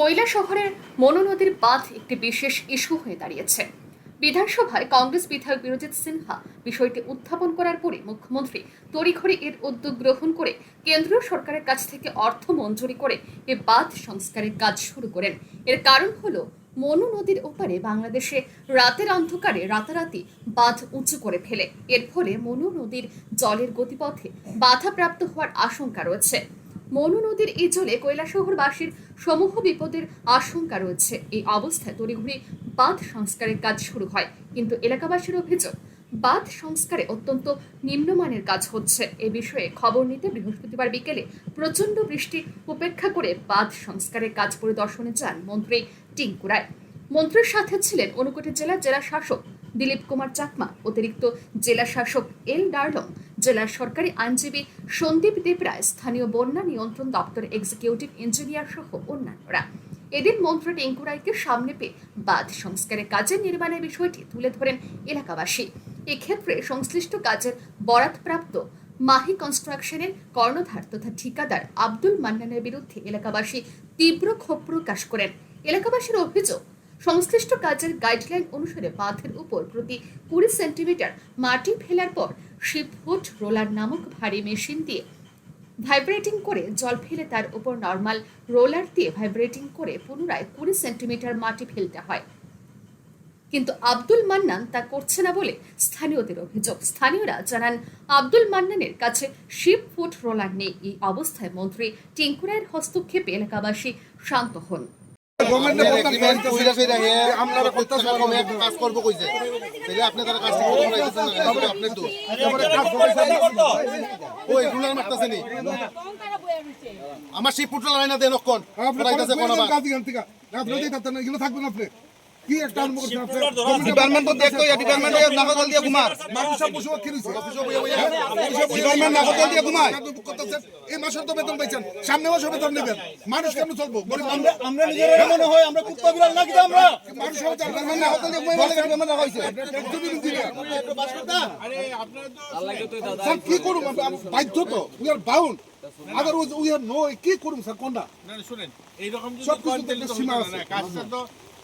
কৈলা শহরের মনু নদীর বাঁধ একটি বিশেষ ইস্যু হয়ে দাঁড়িয়েছে। বিধানসভায় কংগ্রেস বিধায়ক বিরজিৎ সিনহা বিষয়টি উত্থাপন করার পরে মুখ্যমন্ত্রী তড়িঘড়ি এর উদ্যোগ গ্রহণ করে কেন্দ্রীয় সরকারের কাছ থেকে অর্থ মঞ্জুরি করে এ বাঁধ সংস্কারের কাজ শুরু করেন। এর কারণ হলো, মনু নদীর ওপারে বাংলাদেশে রাতের অন্ধকারে রাতারাতি বাঁধ উঁচু করে ফেলে। এর ফলে মনু নদীর জলের গতিপথে বাধাপ্রাপ্ত হওয়ার আশঙ্কা রয়েছে। মনু নদীর এই জলে কৈলাসহরবাসীর সমূহ বিপদের আশঙ্কা রয়েছে। এই অবস্থায় তড়িঘড়ি বাঁধ সংস্কারের কাজ শুরু হয়। কিন্তু এলাকাবাসীর অভিযোগ, বাঁধ সংস্কারে অত্যন্ত নিম্নমানের কাজ হচ্ছে। এ বিষয়ে খবর নিতে বৃহস্পতিবার বিকেলে প্রচণ্ড বৃষ্টি উপেক্ষা করে বাঁধ সংস্কারের কাজ পরিদর্শনে যান মন্ত্রী টিঙ্কু রায়। মন্ত্রীর সাথে ছিলেন অনুকোটি জেলার জেলা শাসক দিলীপ কুমার চাকমা, অতিরিক্ত জেলা শাসক এল ডার্লং জেলার সরকারি আইনজীবী সন্দীপ দেব রায়, স্থানীয় বন্যা নিয়ন্ত্রণ দপ্তর এক্সিকিউটিভ ইঞ্জিনিয়ার সহ অন্যান্যরা। এদিন মন্ত্রী টেঙ্কু রায়কে সামনে পেয়ে বাঁধ সংস্কারের কাজের নির্মাণের বিষয়টি তুলে ধরেন এলাকাবাসী। এক্ষেত্রে সংশ্লিষ্ট কাজের বরাতপ্রাপ্ত মাহি কনস্ট্রাকশনের কর্ণধার তথা ঠিকাদার আব্দুল মান্নানের বিরুদ্ধে এলাকাবাসী তীব্র ক্ষোভ প্রকাশ করেন। এলাকাবাসীর অভিযোগ, সংশ্লিষ্ট কাজের গাইডলাইন অনুসারে বাঁধের উপর প্রতি কুড়ি সেন্টিমিটার মাটি ফেলার পর শিপ ফুট রোলার নামক ভারী মেশিন দিয়ে। ভাইব্রেটিং করে জল ফেলে তার উপর নর্মাল রোলার দিয়ে ভাইব্রেটিং করে পুনরায় কুড়ি সেন্টিমিটার মাটি ফেলতে হয়। কিন্তু আব্দুল মান্নান তা করছে না বলে স্থানীয়দের অভিযোগ। স্থানীয়রা জানান, আব্দুল মান্নানের কাছে শিপ ফুট রোলার নেই। এই অবস্থায় মন্ত্রী টিঙ্কুরায়ের হস্তক্ষেপে এলাকাবাসী শান্ত হন। আপনারা কইতাছ রকম এক কাজ করব কইছে তাহলে আপনি তারা কাজ করব না তাহলে আপনার তো ওই রুলার মারতাছে নি? আমার সেই পুটলা লাইনা দেন কোন করাইতাছে কোন আবার ডিপার্টমেন্ট দেখতো ইয়া ডিপার্টমেন্ট নাগদল দিয়ে ঘুমার ডিপার্টমেন্ট নাগদল দিয়ে ঘুমায়। এই মাসের তো বেতন পাইছেন। সামনে মাসে বেতন নেবেন। মানুষ কেমন চলবো? গরিব আমরা নিজেরা মনে হয় আমরা কুত্তা বিড়াল নাকি আমরা? মানুষ হবে চার ডিপার্টমেন্ট নাগদল দিয়ে ঘুমাই বলে ডিপার্টমেন্ট রাখা হয়েছে। স্যার কি আমরা বাধ্য তো। We are bound other we are no কি করুম স্যার? কোনটা? না শুনেন। যদি একটা তো সীমা আছে। কাজটা তো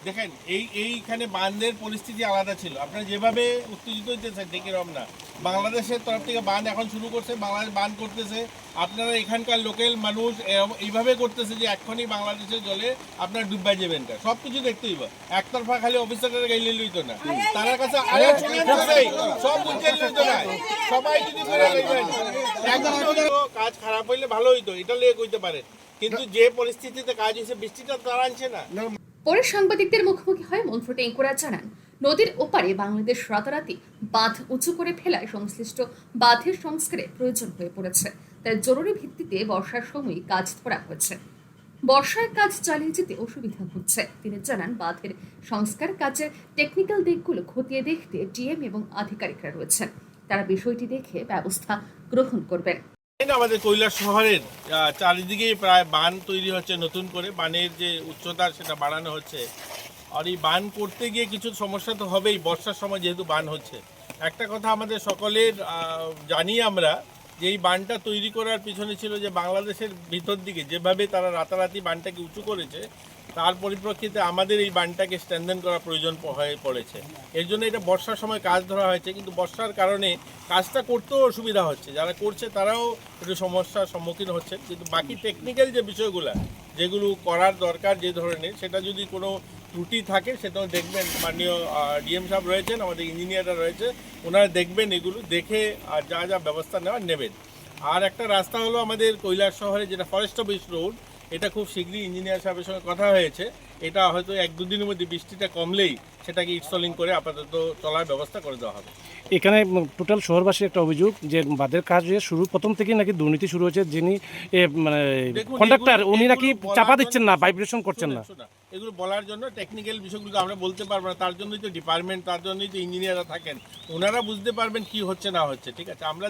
দেখেন এই এইখানে বাঁধের পরিস্থিতি আলাদা ছিল। আপনারা যেভাবে উত্তেজিত হইতেছেন ডেকে রম না। বাংলাদেশের তরফ থেকে বাঁধ এখন শুরু করছে বাংলাদেশ বাঁধ করতেছে। আপনারা এখানকার লোকাল মানুষ এইভাবে করতেছে যে এখনই বাংলাদেশের জলে আপনার ডুববাই যাবেন সব কিছু দেখতে হইব। একতরফা খালি অফিসারের গাইলে লইতো না। তার কাছে সব বুঝতে লইতো না। সবাই যদি করে কাজ খারাপ হইলে ভালো হইতো এটা লিয়ে কইতে পারে। কিন্তু যে পরিস্থিতিতে কাজ হয়েছে বৃষ্টিটা তারা আনছে না। পরে সাংবাদিকদের মুখোমুখি হয়ে মন্ত্রী টেঙ্কুরা জানান, নদীর ওপারে বাংলাদেশ রাতারাতি বাঁধ উঁচু করে ফেলায় সংশ্লিষ্ট বাঁধের সংস্কারে প্রয়োজন হয়ে পড়েছে। তাই জরুরি ভিত্তিতে বর্ষার সময় কাজ ধরা হয়েছে। বর্ষায় কাজ চালিয়ে যেতে অসুবিধা হচ্ছে। তিনি জানান, বাঁধের সংস্কার কাজের টেকনিক্যাল দিকগুলো খতিয়ে দেখতে ডিএম এবং আধিকারিকরা রয়েছেন। তারা বিষয়টি দেখে ব্যবস্থা গ্রহণ করবেন। আমাদের কৈলাস শহরের চারিদিকে প্রায় বান তৈরি হচ্ছে নতুন করে। বানের যে উচ্চতা, সেটা বাড়ানো হচ্ছে। আর এই বান করতে গিয়ে কিছু সমস্যা তো হবেই। বর্ষার সময় যেহেতু বান হচ্ছে। একটা কথা আমাদের সকলের জানি আমরা যে এই বানটা তৈরি করার পিছনে ছিল যে বাংলাদেশের ভিতর দিকে যেভাবে তারা রাতারাতি বানটাকে উঁচু করেছে তার পরিপ্রেক্ষিতে আমাদের এই বানটাকে স্ট্যান্ডেন করা প্রয়োজন হয়ে পড়েছে। এর জন্য এটা বর্ষার সময় কাজ ধরা হয়েছে, কিন্তু বর্ষার কারণে কাজটা করতেও অসুবিধা হচ্ছে। যারা করছে তারাও একটু সমস্যার সম্মুখীন হচ্ছে কিন্তু বাকি টেকনিক্যাল যে বিষয়গুলো, যেগুলো করার দরকার যে ধরনের, সেটা যদি কোনো ত্রুটি থাকে, সেটাও দেখবেন। মাননীয় ডিএম সাহেব রয়েছেন, আমাদের ইঞ্জিনিয়াররা রয়েছে, ওনারা দেখবেন এগুলো, দেখে আর যা যা ব্যবস্থা নেওয়া নেবেন। আর একটা রাস্তা হলো আমাদের কৈলাস শহরে যেটা ফরেস্ট অফিস রোড এটা খুব শীঘ্রই ইঞ্জিনিয়ার সাহেবের সঙ্গে কথা হয়েছে। এটা হয়তো এক দুদিনের মধ্যে বৃষ্টিটা কমলেই সেটাকে ইনস্টলিং করে আপাতত চলার ব্যবস্থা করে দেওয়া হবে। এখানে টোটাল শহরবাসীর একটা অভিযোগ যে বাদের কাজ শুরু প্রথম থেকেই নাকি দুর্নীতি শুরু হয়েছে যিনি মানে কন্ডাক্টার উনি নাকি চাপা দিচ্ছেন না ভাইব্রেশন করছেন না। এগুলো বলার জন্য টেকনিক্যাল বিষয়গুলো আমরা বলতে পারব না। তার জন্যই তো ডিপার্টমেন্ট তার জন্যই তো ইঞ্জিনিয়াররা থাকেন। ওনারা বুঝতে পারবেন কি হচ্ছে না হচ্ছে ঠিক আছে? আমরা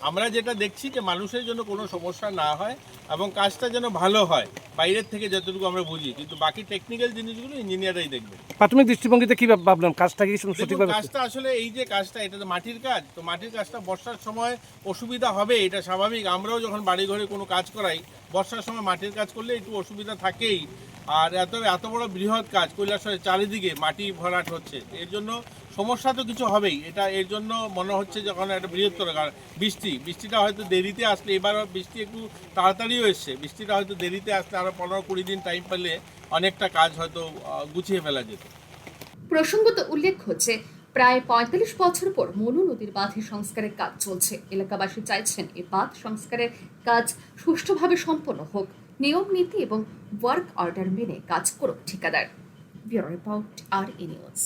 আমরা যেটা দেখছি যে মানুষের জন্য কোনো সমস্যা না হয় এবং কাজটা যেন ভালো হয় বাইরের থেকে যতটুকু আমরা বুঝি। কিন্তু বাকি টেকনিক্যাল জিনিসগুলো ইঞ্জিনিয়াররাই দেখবে। প্রাথমিক দৃষ্টিভঙ্গিতে কি ভাব- ভাবলেন? কাজটা কি সঠিকভাবে কাজটা আসলে এই যে কাজটা এটা তো মাটির কাজ। তো মাটির কাজটা বর্ষার সময় অসুবিধা হবে এটা স্বাভাবিক। আমরাও যখন বাড়ি ঘরে কোনো কাজ করাই বর্ষার সময় মাটির কাজ করলে একটু অসুবিধা থাকেই। আর এত এত বড় বৃহৎ কাজ কৈলাসের চারিদিকে মাটি ভরাট হচ্ছে। এর জন্য সমস্যা তো কিছু হবেই। এটা, এর জন্য মনে হচ্ছে যখন একটা বৃহত্তর বৃষ্টি, বৃষ্টিটা হয়তো দেরিতে আসলে এবার বৃষ্টি একটু তাড়াতাড়িও এসছে। বৃষ্টিটা হয়তো দেরিতে আসলে আরও পনেরো কুড়ি দিন টাইম পেলে অনেকটা কাজ হয়তো গুছিয়ে ফেলা যেত। প্রসঙ্গত উল্লেখ হচ্ছে, প্রায় পঁয়তাল্লিশ বছর পর মনু নদীর বাঁধে সংস্কারের কাজ চলছে। এলাকাবাসী চাইছেন এই বাঁধ সংস্কারের কাজ সুষ্ঠুভাবে সম্পন্ন হোক। নিয়ম নীতি এবং ওয়ার্ক অর্ডার মেনে কাজ করুক ঠিকাদার। Bureau report R E news